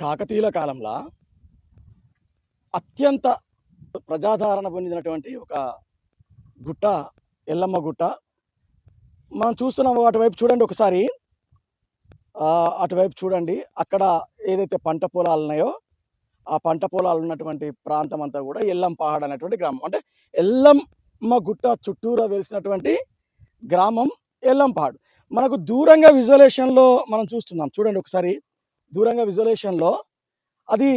కాకతీయుల కాలంలో అత్యంత ప్రజాదరణ పొందినటువంటి ఒక గుట్ట ఎల్లమ్మ గుట్ట. మనం చూస్తున్నాం అటువైపు చూడండి ఒకసారి. అటువైపు చూడండి. అక్కడ ఏదైతే పంట పొలాలు ఉన్నాయో ఆ పంట పొలాలు ఉన్నటువంటి ప్రాంతం అంతా కూడా ఎల్లంపహాడ్ అనేటువంటి గ్రామం. అంటే ఎల్లమ్మ గుట్ట చుట్టూరా వెలిసినటువంటి గ్రామం ఎల్లంపహాడ్ మనకు దూరంగా విజువలేషన్లో మనం చూస్తున్నాం. చూడండి ఒకసారి. దూరంగా విజువలేషన్లో అది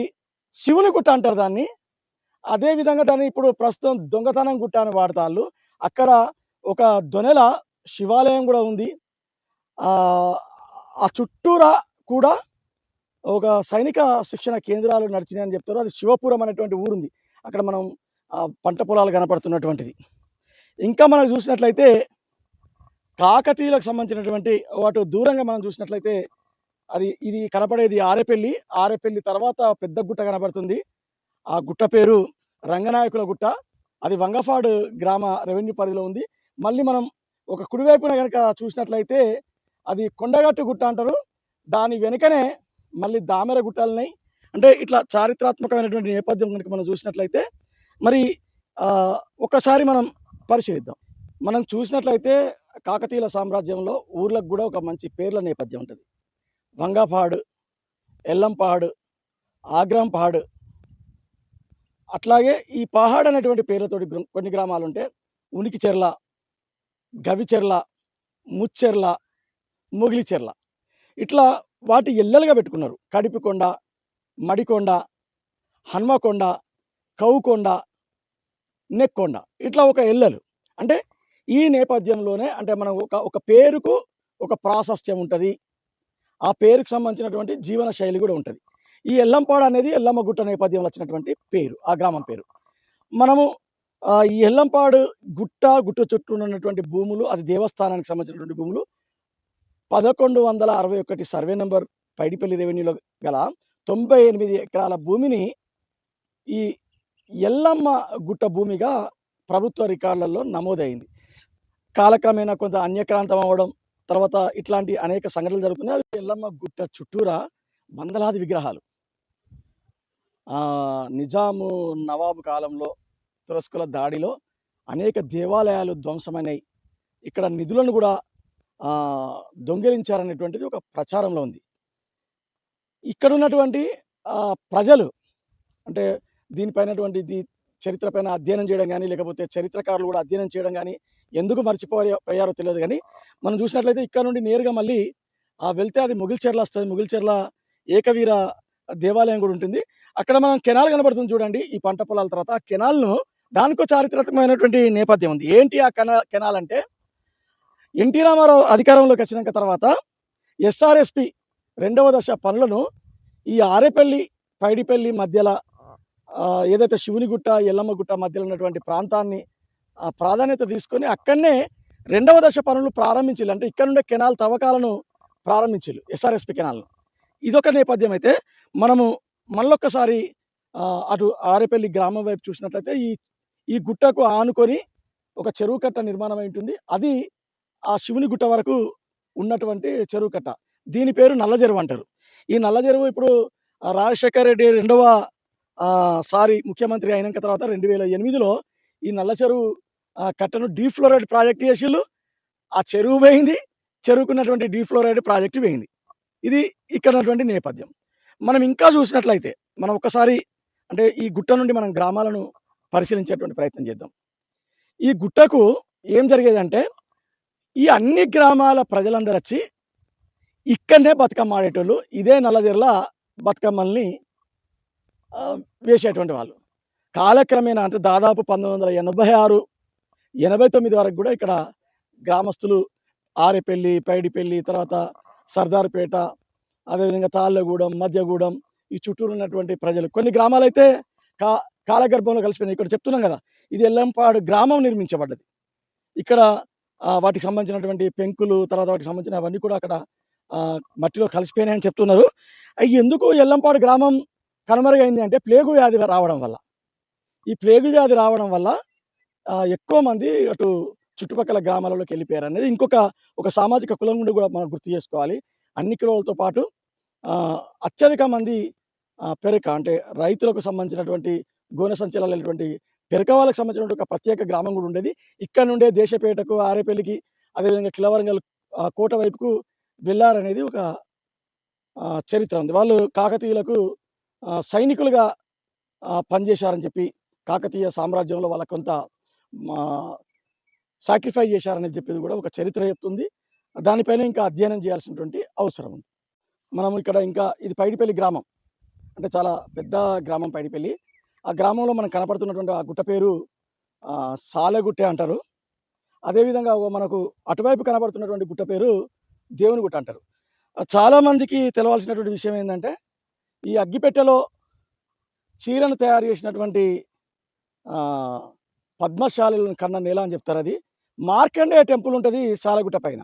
శివుని గుట్ట అంటారు దాన్ని. అదే విధంగా దాన్ని ఇప్పుడు ప్రస్తుతం దొంగతనం గుట్ట అని వాడతాళ్ళు. అక్కడ ఒక దొనెల శివాలయం కూడా ఉంది. ఆ చుట్టూరా కూడా ఒక సైనిక శిక్షణ కేంద్రాలు నడిచినాయని చెప్తారు. అది శివపురం అనేటువంటి ఊరుంది. అక్కడ మనం ఆ, పంట పొలాలు కనపడుతున్నటువంటిది. ఇంకా మనం చూసినట్లయితే కాకతీయులకు సంబంధించినటువంటి వాటి దూరంగా మనం చూసినట్లయితే అది ఇది కనపడేది ఆరేపల్లి. ఆరేపల్లి తర్వాత పెద్ద గుట్ట కనబడుతుంది ఆ గుట్ట పేరు రంగనాయకుల గుట్ట. అది వంగఫాడు గ్రామ రెవెన్యూ పరిధిలో ఉంది. మళ్ళీ మనం ఒక కుడివైపున కనుక చూసినట్లయితే అది కొండగట్టు గుట్ట అంటారు. దాని వెనుకనే మళ్ళీ దామెర గుట్టాలున్నాయి. అంటే ఇట్లా చారిత్రాత్మకమైనటువంటి నేపథ్యం కనుక మనం చూసినట్లయితే మరి ఒకసారి మనం పరిశీలిద్దాం. మనం చూసినట్లయితే కాకతీయుల సామ్రాజ్యంలో ఊర్లకు కూడా ఒక మంచి పేర్ల నేపథ్యం ఉంటుంది. వంగపాడు ఎల్లంపాడు ఆగ్రంపాడు. అట్లాగే ఈ పహాడ్ అనేటువంటి పేర్లతోటి కొన్ని గ్రామాలు ఉంటే ఉనికిచెర్ల గవిచెర్ల ముచ్చెర్ల మొగిలిచెర్ల ఇట్లా వాటి ఎల్లలుగా పెట్టుకున్నారు. కడిపికొండ మడికొండ హన్మకొండ కౌకొండ నెక్కొండ. ఇట్లా ఒక ఎల్లలు. అంటే ఈ నేపథ్యంలోనే అంటే మనం ఒక ఒక పేరుకు ఒక ప్రాశస్త్యం ఉంటుంది. ఆ పేరుకు సంబంధించినటువంటి జీవన శైలి కూడా ఉంటుంది. ఈ ఎల్లంపాడు అనేది ఎల్లమ్మ గుట్ట నేపథ్యంలో వచ్చినటువంటి పేరు ఆ గ్రామం పేరు. మనము ఈ ఎల్లంపాడు గుట్ట గుట్ట చుట్టూ ఉన్నటువంటి భూములు అది దేవస్థానానికి సంబంధించినటువంటి భూములు పదకొండు వందల అరవై ఒకటి సర్వే నెంబర్ పైడిపల్లి రెవెన్యూలో గల తొంభై ఎనిమిది ఎకరాల భూమిని ఈ ఎల్లమ్మ గుట్ట భూమిగా ప్రభుత్వ రికార్డులలో నమోదైంది. కాలక్రమేణా కొంత అన్యక్రాంతం అవ్వడం తర్వాత ఇట్లాంటి అనేక సంఘటనలు జరుగుతున్నాయి. అది ఎల్లమ్మ గుట్ట చుట్టూరా వందలాది విగ్రహాలు. నిజాము నవాబు కాలంలో తురస్కుల దాడిలో అనేక దేవాలయాలు ధ్వంసమైనాయి. ఇక్కడ నిధులను కూడా దొంగిలించారనేటువంటిది ఒక ప్రచారంలో ఉంది. ఇక్కడ ఉన్నటువంటి ప్రజలు అంటే దీనిపైనటువంటి చరిత్రపైన అధ్యయనం చేయడం కానీ లేకపోతే చరిత్రకారులు కూడా అధ్యయనం చేయడం కానీ ఎందుకు మర్చిపోయారో తెలియదు కానీ మనం చూసినట్లయితే ఇక్కడ నుండి నేరుగా మళ్ళీ ఆ వెళ్తే అది ముగిల్చెర్ల వస్తుంది. ముగిల్చెర్ల ఏకవీర దేవాలయం కూడా ఉంటుంది. అక్కడ మనం కెనాల్ కనబడుతుంది చూడండి ఈ పంట పొలాల తర్వాత. ఆ కెనాల్ను దానికో చారిత్రాత్మకమైనటువంటి నేపథ్యం ఉంది. ఏంటి ఆ కెనా కెనాల్ అంటే ఎన్టీ రామారావు అధికారంలోకి వచ్చినాక తర్వాత ఎస్ఆర్ఎస్పి రెండవ దశ పనులను ఈ ఆరేపల్లి పైడిపల్లి మధ్యలో ఏదైతే శివుని గుట్ట ఎల్లమ్మ గుట్ట మధ్యలో ఉన్నటువంటి ప్రాంతాన్ని ప్రాధాన్యత తీసుకొని అక్కడనే రెండవ దశ పనులు ప్రారంభించారు అంటే ఇక్కడ నుండే కెనాల్ తవ్వకాలను ప్రారంభించారు ఎస్ఆర్ఎస్పి కెనాల్ను. ఇదొక నేపథ్యం అయితే మనము మళ్ళొక్కసారి అటు ఆరేపల్లి గ్రామం వైపు చూసినట్లయితే ఈ ఈ గుట్టకు ఆనుకొని ఒక చెరువు కట్ట నిర్మాణం అయి ఉంటుంది. అది ఆ శివుని గుట్ట వరకు ఉన్నటువంటి చెరువు కట్ట. దీని పేరు నల్ల చెరువు అంటారు. ఈ నల్ల చెరువు ఇప్పుడు రాజశేఖర రాజశేఖర్ రెడ్డి రెండవ సారి ముఖ్యమంత్రి అయినాక తర్వాత రెండు వేల ఎనిమిదిలో ఈ నల్ల చెరువు ఆ, కట్టను డీఫ్లోరైడ్ ప్రాజెక్ట్ చేసిళ్ళు. ఆ చెరువు పోయింది చెరువుకున్నటువంటి డీఫ్లోరైడ్ ప్రాజెక్ట్ పోయింది ఇది ఇక్కడ ఉన్నటువంటి నేపథ్యం. మనం ఇంకా చూసినట్లయితే మనం ఒకసారి అంటే ఈ గుట్ట నుండి మనం గ్రామాలను పరిశీలించేటువంటి ప్రయత్నం చేద్దాం. ఈ గుట్టకు ఏం జరిగేదంటే ఈ అన్ని గ్రామాల ప్రజలందరూ వచ్చి ఇక్కడనే బతుకమ్మ ఆడేటోళ్ళు ఇదే నల్లజర్ల బతుకమ్మల్ని వేసేటువంటి వాళ్ళు. కాలక్రమేణా అంటే దాదాపు పంతొమ్మిది వందల ఎనభై ఆరు ఎనభై తొమ్మిది వరకు కూడా ఇక్కడ గ్రామస్తులు ఆరేపల్లి పైడిపల్లి తర్వాత సర్దార్పేట అదేవిధంగా తాళ్ళగూడెం మధ్యగూడెం ఈ చుట్టూరు ఉన్నటువంటి ప్రజలు. కొన్ని గ్రామాలు అయితే కా కాలగర్భంలో కలిసిపోయినాయి. ఇక్కడ చెప్తున్నాం కదా ఇది ఎల్లంపాడు గ్రామం నిర్మించబడ్డది. ఇక్కడ వాటికి సంబంధించినటువంటి పెంకులు తర్వాత వాటికి సంబంధించిన అవన్నీ కూడా అక్కడ మట్టిలో కలిసిపోయినాయని చెప్తున్నారు. అవి ఎందుకు ఎల్లంపాడు గ్రామం కనుమరుగైంది అంటే ప్లేగు వ్యాధి రావడం వల్ల. ఈ ప్లేగు వ్యాధి రావడం వల్ల ఎక్కువ మంది అటు చుట్టుపక్కల గ్రామాలలోకి వెళ్ళిపోయారు అనేది ఇంకొక ఒక సామాజిక కులం నుండి కూడా మనం గుర్తు చేసుకోవాలి. అన్ని కులాలతో పాటు అత్యధిక మంది పెరక అంటే రైతులకు సంబంధించినటువంటి గోనె సంచలాలు వెళ్ళేటువంటి పెరక వాళ్ళకి సంబంధించినటువంటి ఒక ప్రత్యేక గ్రామం కూడా ఉండేది. ఇక్కడ నుండే దేశపేటకు ఆరేపల్లికి అదేవిధంగా కిలవరంగల్ కోట వైపుకు వెళ్ళారనేది ఒక చరిత్ర ఉంది. వాళ్ళు కాకతీయులకు సైనికులుగా పనిచేశారని చెప్పి కాకతీయ సామ్రాజ్యంలో వాళ్ళ కొంత సాక్రిఫై చేశారని చెప్పేది కూడా ఒక చరిత్ర చెప్తుంది. దానిపైన ఇంకా అధ్యయనం చేయాల్సినటువంటి అవసరం ఉంది. మనం ఇక్కడ ఇంకా ఇది పైడిపల్లి గ్రామం. అంటే చాలా పెద్ద గ్రామం పైడిపల్లి. ఆ గ్రామంలో మనం కనపడుతున్నటువంటి ఆ గుట్ట పేరు సాలెగుట్టె అంటారు. అదేవిధంగా మనకు అటువైపు కనబడుతున్నటువంటి గుట్ట పేరు దేవుని గుట్ట అంటారు. చాలామందికి తెలవాల్సినటువంటి విషయం ఏంటంటే ఈ అగ్గిపెట్టెలో చీరను తయారు చేసినటువంటి ఆ, కన్న నేల అని చెప్తారు అది. మార్కండే టెంపుల్ ఉంటుంది సాలగుట్ట పైన.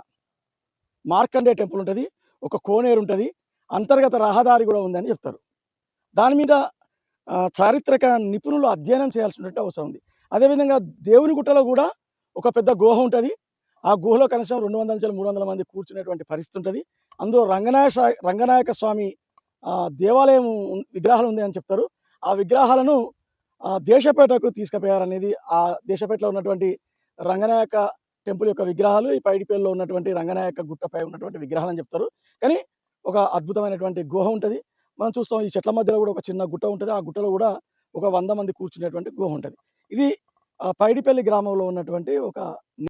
మార్కండే టెంపుల్ ఉంటుంది ఒక కోనేరు ఉంటుంది అంతర్గత రహదారి కూడా ఉందని చెప్తారు. దాని మీద చారిత్రక నిపుణులు అధ్యయనం చేయాల్సినటువంటి అవసరం ఉంది. అదేవిధంగా దేవుని గుట్టలో కూడా ఒక పెద్ద గుహ ఉంటుంది. ఆ గుహలో కనీసం రెండు వందల నుంచి మూడు వందల మంది కూర్చునేటువంటి పరిస్థితి ఉంటుంది. అందులో రంగనాయ రంగనాయక స్వామి దేవాలయం విగ్రహాలు ఉంది అని చెప్తారు. ఆ విగ్రహాలను దేశపేటకు తీసుకుపోయారనేది ఆ దేశపేటలో ఉన్నటువంటి రంగనాయక టెంపుల్ యొక్క విగ్రహాలు ఈ పైడిపేటలో ఉన్నటువంటి రంగనాయక గుట్టపై ఉన్నటువంటి విగ్రహాలు అని చెప్తారు. కానీ ఒక అద్భుతమైనటువంటి గుహ ఉంటుంది. మనం చూస్తాం ఈ చెట్ల మధ్యలో కూడా ఒక చిన్న గుట్ట ఉంటుంది. ఆ గుట్టలో కూడా ఒక వంద మంది కూర్చునేటువంటి గుహ ఉంటుంది. ఇది ఆ, పైడిపల్లి గ్రామంలో ఉన్నటువంటి ఒక